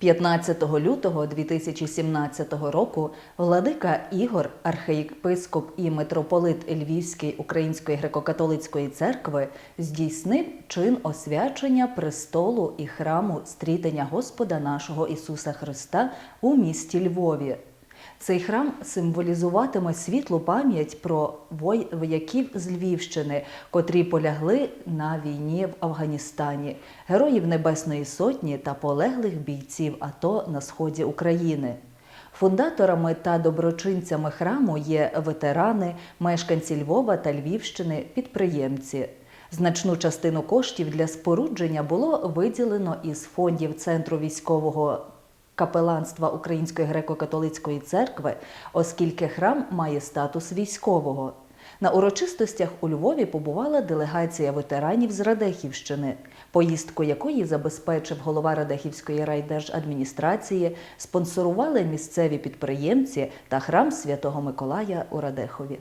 15 лютого 2017 року владика Ігор, архієпископ і митрополит Львівської Української греко-католицької церкви здійснив чин освячення престолу і храму стрітення Господа нашого Ісуса Христа у місті Львові. Цей храм символізуватиме світлу пам'ять про вояків з Львівщини, котрі полягли на війні в Афганістані, героїв Небесної Сотні та полеглих бійців АТО на сході України. Фундаторами та доброчинцями храму є ветерани, мешканці Львова та Львівщини, підприємці. Значну частину коштів для спорудження було виділено із фондів Центру військового капеланства Української греко-католицької церкви, оскільки храм має статус військового. На урочистостях у Львові побувала делегація ветеранів з Радехівщини, поїздку якої забезпечив голова Радехівської райдержадміністрації, спонсорували місцеві підприємці та храм Святого Миколая у Радехові.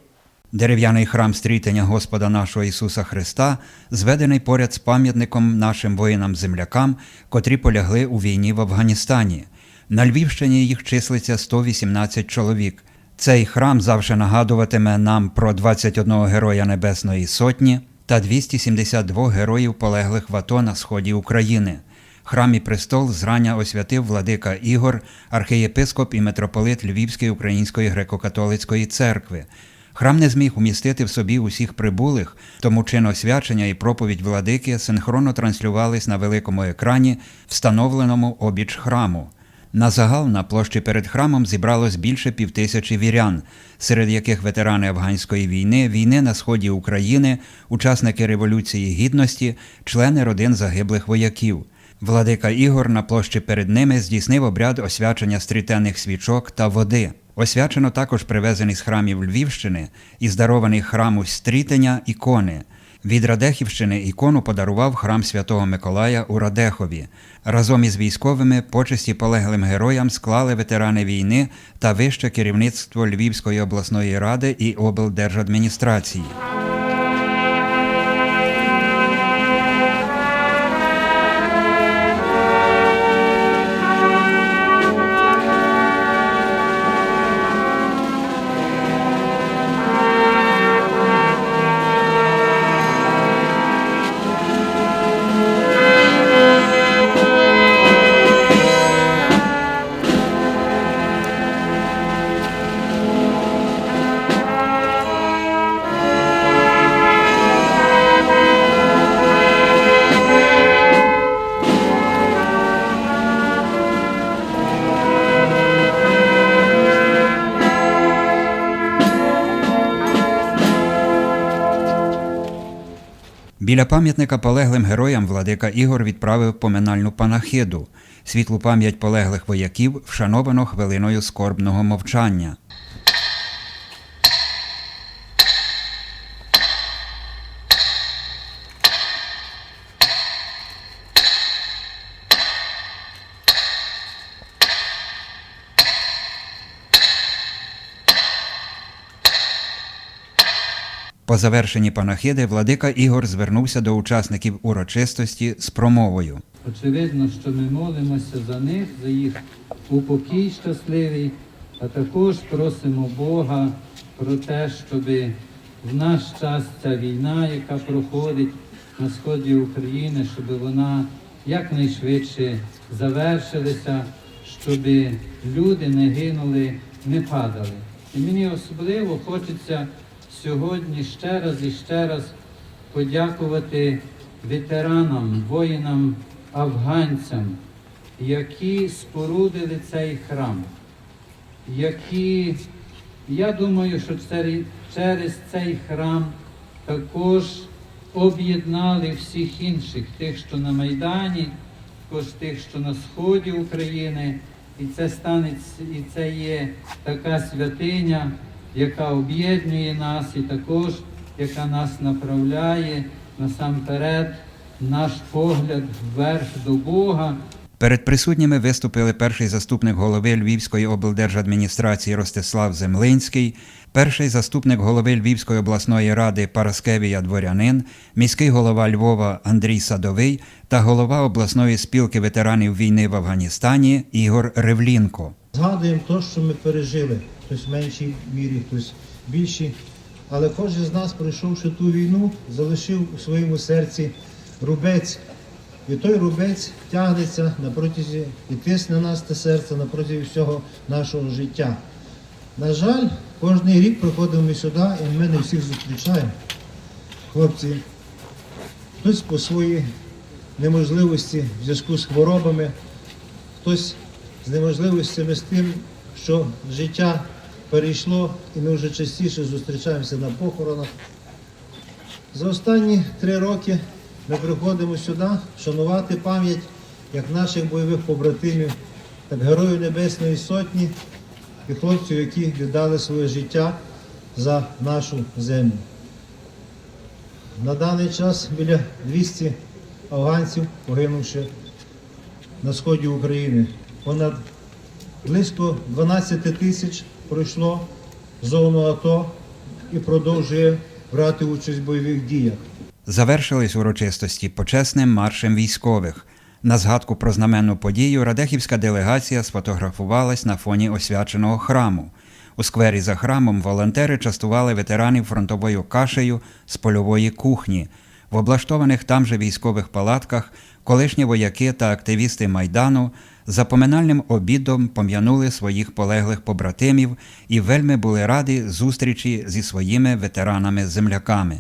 Дерев'яний храм стрітення Господа нашого Ісуса Христа зведений поряд з пам'ятником нашим воїнам-землякам, котрі полягли у війні в Афганістані. На Львівщині їх числиться 118 чоловік. Цей храм завжди нагадуватиме нам про 21 героя Небесної Сотні та 272 героїв полеглих в АТО на сході України. Храм і престол зрання освятив владика Ігор, архієпископ і митрополит Львівської Української греко-католицької церкви. Храм не зміг умістити в собі усіх прибулих, тому чин освячення і проповідь владики синхронно транслювались на великому екрані, встановленому обіч храму. На загал на площі перед храмом зібралось більше півтисячі вірян, серед яких ветерани афганської війни, війни на сході України, учасники Революції Гідності, члени родин загиблих вояків. Владика Ігор на площі перед ними здійснив обряд освячення стрітенних свічок та води. Освячено також привезені з храмів Львівщини і здарований храму стрітення ікони. Від Радехівщини ікону подарував храм Святого Миколая у Радехові. Разом із військовими почесті полеглим героям склали ветерани війни та вище керівництво Львівської обласної ради і облдержадміністрації. Біля пам'ятника полеглим героям владика Ігор відправив поминальну панахиду. Світлу пам'ять полеглих вояків вшановано хвилиною скорбного мовчання. По завершенні панахиди владика Ігор звернувся до учасників урочистості з промовою. Очевидно, що ми молимося за них, за їх упокій щасливий, а також просимо Бога про те, щоб в наш час ця війна, яка проходить на сході України, щоб вона якнайшвидше завершилася, щоб люди не гинули, не падали. І мені особливо хочеться сьогодні ще раз і ще раз подякувати ветеранам, воїнам, афганцям, які спорудили цей храм, які, я думаю, що через цей храм також об'єднали всіх інших, тих, що на Майдані, також тих, що на сході України. І це станеться, і це є така святиня, яка об'єднує нас, і також яка нас направляє насамперед наш погляд вверх до Бога. Перед присутніми виступили перший заступник голови Львівської облдержадміністрації Ростислав Землинський, перший заступник голови Львівської обласної ради Параскевія Дворянин, міський голова Львова Андрій Садовий та голова обласної спілки ветеранів війни в Афганістані Ігор Ревлінко. Згадуємо те, що ми пережили, хтось в меншій мірі, хтось більшій. Але кожен з нас, пройшовши ту війну, залишив у своєму серці рубець. І той рубець тягнеться на протязі і тисне нас те серце на протязі всього нашого життя. На жаль, кожен рік приходимо ми сюди, і ми не всіх зустрічаємо. Хлопці, хтось по своїй неможливості в зв'язку з хворобами, хтось з неможливостями з тим, що життя перейшло, і ми вже частіше зустрічаємося на похоронах. За останні три роки ми приходимо сюди шанувати пам'ять як наших бойових побратимів, так Героїв Небесної Сотні і хлопців, які віддали своє життя за нашу землю. На даний час біля 200 афганців, погинувши на сході України. Понад близько 12 тисяч пройшло зону АТО і продовжує брати участь в бойових діях. Завершились урочистості почесним маршем військових. На згадку про знаменну подію радехівська делегація сфотографувалась на фоні освяченого храму. У сквері за храмом волонтери частували ветеранів фронтовою кашею з польової кухні. В облаштованих там же військових палатках колишні вояки та активісти Майдану за поминальним обідом пом'янули своїх полеглих побратимів і вельми були раді зустрічі зі своїми ветеранами-земляками.